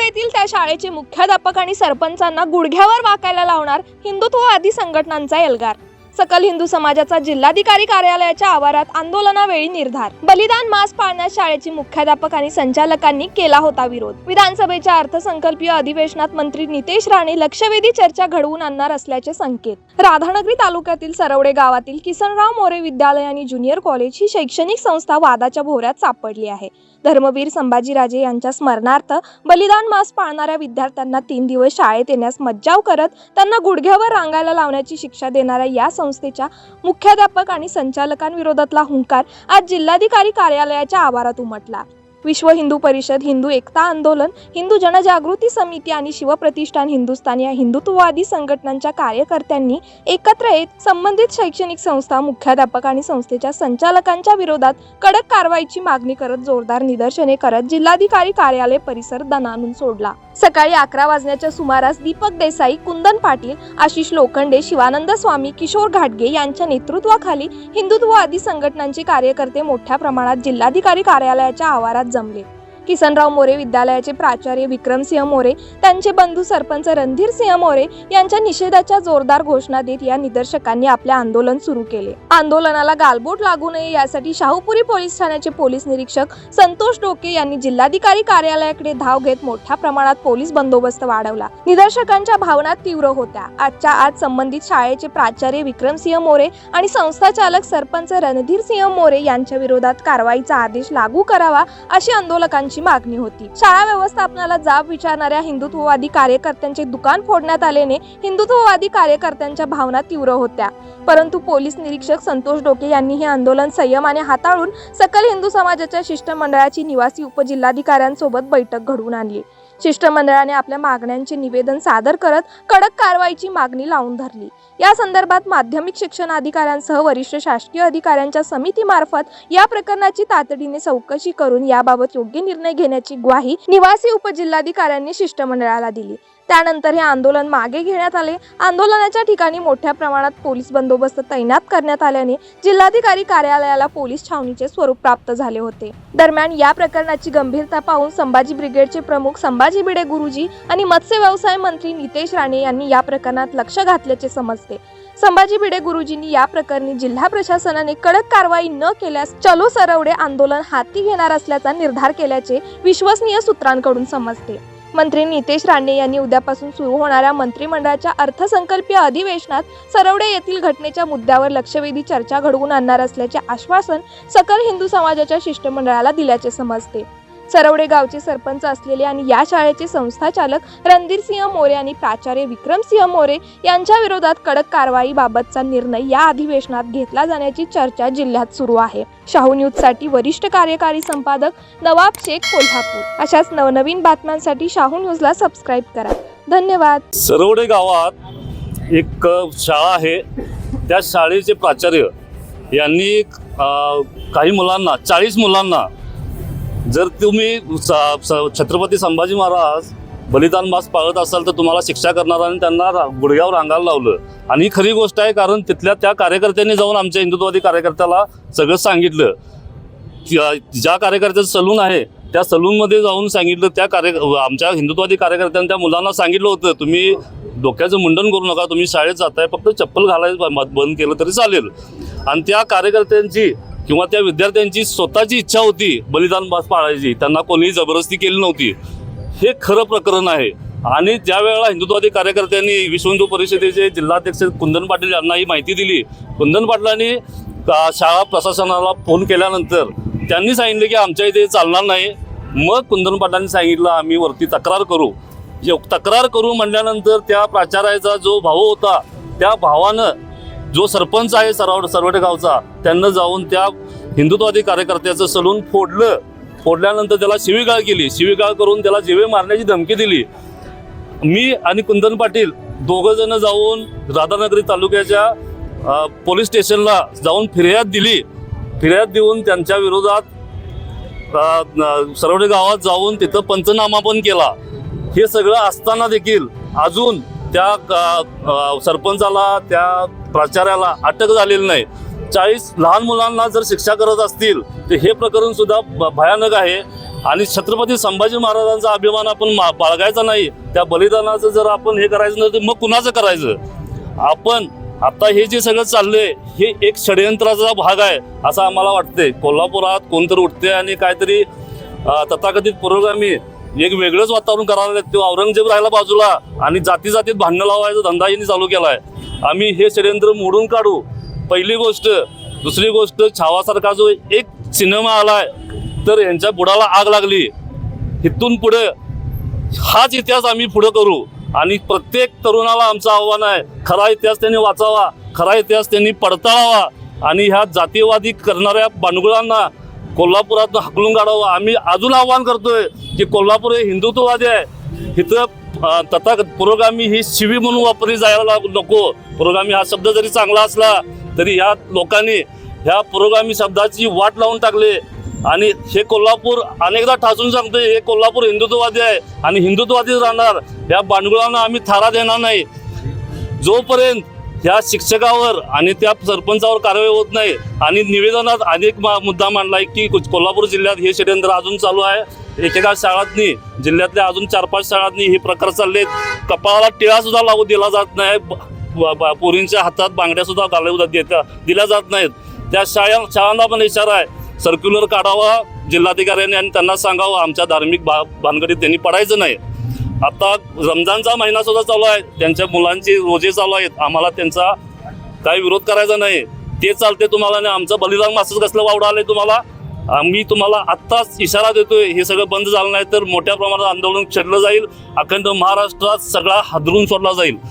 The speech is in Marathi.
सरवडेतील त्या शाळेचे मुख्याध्यापक आणि सरपंचांना गुडघ्यावर वाकायला लावणार हिंदुत्ववादी संघटनांचा एल्गार. सकल हिंदू समाजाचा जिल्हाधिकारी कार्यालयाच्या आवारात आंदोलनावेळी निर्धार. बलिदान मास पाळण्यास शाळेचे मुख्याध्यापक आणि संचालकांनी केला होता विरोध. विधानसभेच्या अर्थसंकल्पीय अधिवेशनात मंत्री नितेश राणे लक्षवेधी चर्चा घडवून आणणार असल्याचे संकेत. राधानगरी तालुक्यातील सरवडे गावातील किसनराव मोरे विद्यालय आणि ज्युनियर कॉलेज ही शैक्षणिक संस्था वादाच्या भोवऱ्यात सापडली आहे. धर्मवीर संभाजीराजे यांच्या स्मरणार्थ बलिदान मास पाळणाऱ्या विद्यार्थ्यांना तीन दिवस शाळेत येण्यास मज्जाव करत त्यांना गुडघ्यावर रांगायला लावण्याची शिक्षा देणाऱ्या या संस्थेच्या मुख्याध्यापक आणि संचालकांविरोधातला हुंकार आज जिल्हाधिकारी कार्यालयाच्या आवारात उमटला. विश्व हिंदू परिषद हिंदू एकता आंदोलन हिंदू जनजागृती समिती आणि शिवप्रतिष्ठान हिंदुस्थान या हिंदुत्ववादी संघटनांच्या कार्यकर्त्यांनी एकत्र येत संबंधित शैक्षणिक संस्था मुख्याध्यापक आणि संस्थेच्या संचालकांच्या विरोधात कडक कारवाईची मागणी करत जोरदार निदर्शने करत जिल्हाधिकारी कार्यालय परिसर दणानून सोडला. सकाळी अकरा वाजण्याच्या सुमारास दीपक देसाई कुंदन पाटील आशिष लोखंडे शिवानंद स्वामी किशोर घाटगे यांच्या नेतृत्वाखाली हिंदुत्ववादी संघटनांचे कार्यकर्ते मोठ्या प्रमाणात जिल्हाधिकारी कार्यालयाच्या आवारात जमले. किसनराव मोरे विद्यालयाचे प्राचार्य विक्रमसिंह मोरे त्यांचे बंधू सरपंच रणधीर सिंह मोरे यांच्या निषेधाच्या जोरदार घोषणा देत या निदर्शकांनी आपले आंदोलन सुरू केले. आंदोलनाला गालबोट लागू नये यासाठी शाहूपुरी पोलीस ठाण्याचे पोलीस निरीक्षक संतोष डोके यांनी जिल्हाधिकारी कार्यालयाकडे धाव घेत मोठ्या प्रमाणात पोलीस बंदोबस्त वाढवला. निदर्शकांच्या भावना तीव्र होत्या. आजच्या आज संबंधित शाळेचे प्राचार्य विक्रमसिंह मोरे आणि संस्था चालक सरपंच रणधीर सिंह मोरे यांच्या विरोधात कारवाईचा आदेश लागू करावा अशी आंदोलकांची मागणी होती. शाळा व्यवस्थापनाला जाब विचारणाऱ्या हिंदुत्ववादी कार्यकर्त्यांचे दुकान फोडण्यात आल्याने हिंदुत्ववादी कार्यकर्त्यांच्या भावना तीव्र होत्या. परंतु पोलीस निरीक्षक संतोष डोके यांनी हे आंदोलन संयमाने हाताळून सकल हिंदू समाजाच्या शिष्टमंडळाची निवासी उपजिल्हाधिकाऱ्यांसोबत बैठक घडवून आणली. शिष्टमंडळाने आपल्या मागण्यांचे निवेदन सादर करत कडक कारवाईची मागणी लावून धरली. या संदर्भात माध्यमिक शिक्षण अधिकाऱ्यांसह वरिष्ठ शासकीय अधिकाऱ्यांच्या समितीमार्फत या प्रकरणाची तातडीने चौकशी करून याबाबत योग्य निर्णय घेण्याची ग्वाही निवासी उपजिल्हाधिकाऱ्यांनी शिष्टमंडळाला दिली. त्यानंतर हे आंदोलन मागे घेण्यात आले. आंदोलनाच्या ठिकाणी मोठ्या प्रमाणात पोलीस बंदोबस्त तैनात करण्यात आल्याने जिल्हाधिकारी कार्यालयाला पोलीस छावणीचे स्वरूप प्राप्त झाले होते. दरम्यान या प्रकरणाची गंभीरता पाहून संभाजी ब्रिगेडचे प्रमुख संभाजी भिडे गुरुजी आणि मत्स्य व्यवसाय मंत्री नितेश राणे यांनी या प्रकरणात लक्ष घातल्याचे समजते. संभाजी भिडे गुरुजींनी या प्रकरणी जिल्हा प्रशासनाने कडक कारवाई न केल्यास चलो सरवडे आंदोलन हाती घेणार असल्याचा निर्धार केल्याचे विश्वसनीय सूत्रांकडून समजते. मंत्री नितेश राणे यांनी उद्यापासून सुरू होणाऱ्या मंत्रिमंडळाच्या अर्थसंकल्पीय अधिवेशनात सरवडे येथील घटनेच्या मुद्द्यावर लक्षवेधी चर्चा घडवून आणणार असल्याचे आश्वासन सकल हिंदू समाजाच्या शिष्टमंडळाला दिल्याचे समजते. सरवडे गावचे सरपंच असलेले आणि या शाळेचे संस्थाचालक रणधीर सिंह मोरे आणि प्राचार्य विक्रमसिंह मोरे यांच्या विरोधात कडक कारवाईबाबतचा निर्णय या अधिवेशनात घेतला जाण्याची चर्चा जिल्ह्यात सुरू आहे. शाहू न्यूजसाठी वरिष्ठ कार्यकारी संपादक नवाब शेख कोल्हापूर. अशाच नवनवीन बातम्यांसाठी शाहू न्यूजला सबस्क्राईब करा. धन्यवाद. सरवडे गावात एक शाळा आहे. त्या शाळेचे प्राचार्य यांनी काही मुलांना चाळीस मुलांना जर तुम्ही स- स- छत्रपती संभाजी महाराज बलिदान मास पाळत असाल तर तुम्हाला शिक्षा करणार आणि त्यांना गुडघ्यावर रांगायला लावलं. आणि ही खरी गोष्ट आहे कारण तिथल्या त्या कार्यकर्त्यांनी जाऊन आमच्या हिंदुत्ववादी कार्यकर्त्याला सगळं सांगितलं. ज्या ज्या कार्यकर्त्याचं सलून आहे त्या सलूनमध्ये जाऊन सांगितलं त्या कार्य आमच्या हिंदुत्ववादी कार्यकर्त्यांनी त्या मुलांना सांगितलं होतं तुम्ही डोक्याचं मुंडन करू नका तुम्ही शाळेत जाताय फक्त चप्पल घालायचं ब- बंद केलं तरी चालेल. आणि त्या कार्यकर्त्यांची किंवा त्या विद्यार्थ्यांची स्वतःची इच्छा होती बलिदान भास पाळायची त्यांना कोणीही जबरदस्ती केली नव्हती. हे खरं प्रकरण आहे. आणि ज्या वेळेला हिंदुत्ववादी कार्यकर्त्यांनी विश्व हिंदू परिषदेचे जिल्हाध्यक्ष कुंदन पाटील यांना ही माहिती दिली कुंदन पाटलांनी का- शाळा प्रशासनाला फोन केल्यानंतर त्यांनी सांगितले की आमच्या इथे चालणार नाही. मग कुंदन पाटलांनी सांगितलं आम्ही वरती तक्रार करू. जे तक्रार करू म्हणल्यानंतर त्या प्राचार्याचा जो भाऊ होता त्या भावानं जो सरपंच आहे सरवड सरवटे गावचा त्यांना जाऊन त्या हिंदुत्ववादी कार्यकर्त्याचं सलून फोडलं. फोडल्यानंतर त्याला शिवीगाळ केली. शिवीगाळ करून त्याला जिवे मारण्याची धमकी दिली. मी आणि कुंदन पाटील दोघं जण जाऊन राधानगरी तालुक्याच्या पोलीस स्टेशनला जाऊन फिर्याद दिली. फिर्याद देऊन त्यांच्या विरोधात अ, सरवडे गावात जाऊन तिथं पंचनामा पण केला. हे सगळं असताना देखील अजून त्या सरपंचाला त्या प्राचार्याला अटक झालेली नाही. चाळीस लहान मुलांना जर शिक्षा करत असतील तर हे प्रकरण सुद्धा भ- भयानक आहे. आणि छत्रपती संभाजी महाराजांचा अभिमान आपण मा- बाळगायचा नाही. त्या बलिदानाचं जर आपण हे करायचं नाही तर मग कुणाचं करायचं? आपण आता हे जे सगळं चाललंय हे एक षडयंत्राचा भाग आहे असं आम्हाला वाटतंय. कोल्हापुरात कोणतरी उठते आणि काहीतरी तथाकथित पुरोगामी एक वेगळंच वातावरण करायला लागले. तो औरंगजेब राहिला बाजूला आणि जाती जातीत भांडणं लावायचा धंदा यांनी चालू केलाय. आम्ही हे षडयंत्र मोडून काढू पहिली गोष्ट दुसरी गोष्ट छावासारखा जो एक सिनेमा आलाय तर यांच्या बुडाला आग लागली. इथून पुढे हाच इतिहास आम्ही पुढे करू. आणि प्रत्येक तरुणाला आमचं आव्हान आहे खरा इतिहास त्यांनी वाचावा खरा इतिहास त्यांनी पडताळावा. आणि ह्या जातीयवादी करणाऱ्या बांडगुळांना कोल्हापुरात हकलून काढावं. आम्ही अजून आव्हान करतोय की कोल्हापूर हे हिंदुत्ववादी आहे. इथं तथा पुरोगामी ही शिवी म्हणून वापरली जायला नको. पुरोगामी हा शब्द जरी चांगला असला तरी ह्या लोकांनी ह्या पुरोगामी शब्दाची वाट लावून टाकले. आणि हे कोल्हापूर अनेकदा ठासून सांगतोय हे कोल्हापूर हिंदुत्ववादी आहे आणि हिंदुत्ववादीच राहणार या बांडगुळांना आम्ही थारा देणार नाही. जोपर्यंत ह्या शिक्षकावर आणि त्या सरपंचावर कारवाई होत नाही आणि निवेदनात अनेक मा- मुद्दा मांडलाय की कोल्हापूर जिल्ह्यात हे षडयंत्र अजून चालू आहे. एकेका शाळांनी जिल्ह्यातल्या अजून चार पाच शाळांनी हे प्रकार चालले कपाळाला टिळा सुद्धा लागू दिला जात नाही. पोरींच्या हातात बांगड्यासुद्धा घालवतात घालू देता दिल्या जात नाहीत. त्या शाळा शाळांना पण इशारा आहे. सर्क्युलर काढावा जिल्हाधिकाऱ्यांनी आणि त्यांना सांगावं आमच्या धार्मिक भा भानगडीत त्यांनी पडायचं नाही. आता रमजानचा महिना सुद्धा चालू आहे. त्यांच्या मुलांचे रोजे चालू आहेत. आम्हाला त्यांचा काही विरोध करायचा नाही. ते चालते तुम्हाला आणि आमचं बलिदान मासच कसलं वावडं आलंय तुम्हाला? आम्ही तुम्हाला आत्ताच इशारा देतोय. हे सगळं बंद झालं नाही तर मोठ्या प्रमाणात आंदोलन छेडलं जाईल. अखंड महाराष्ट्रात सगळा हादरून सोडला जाईल.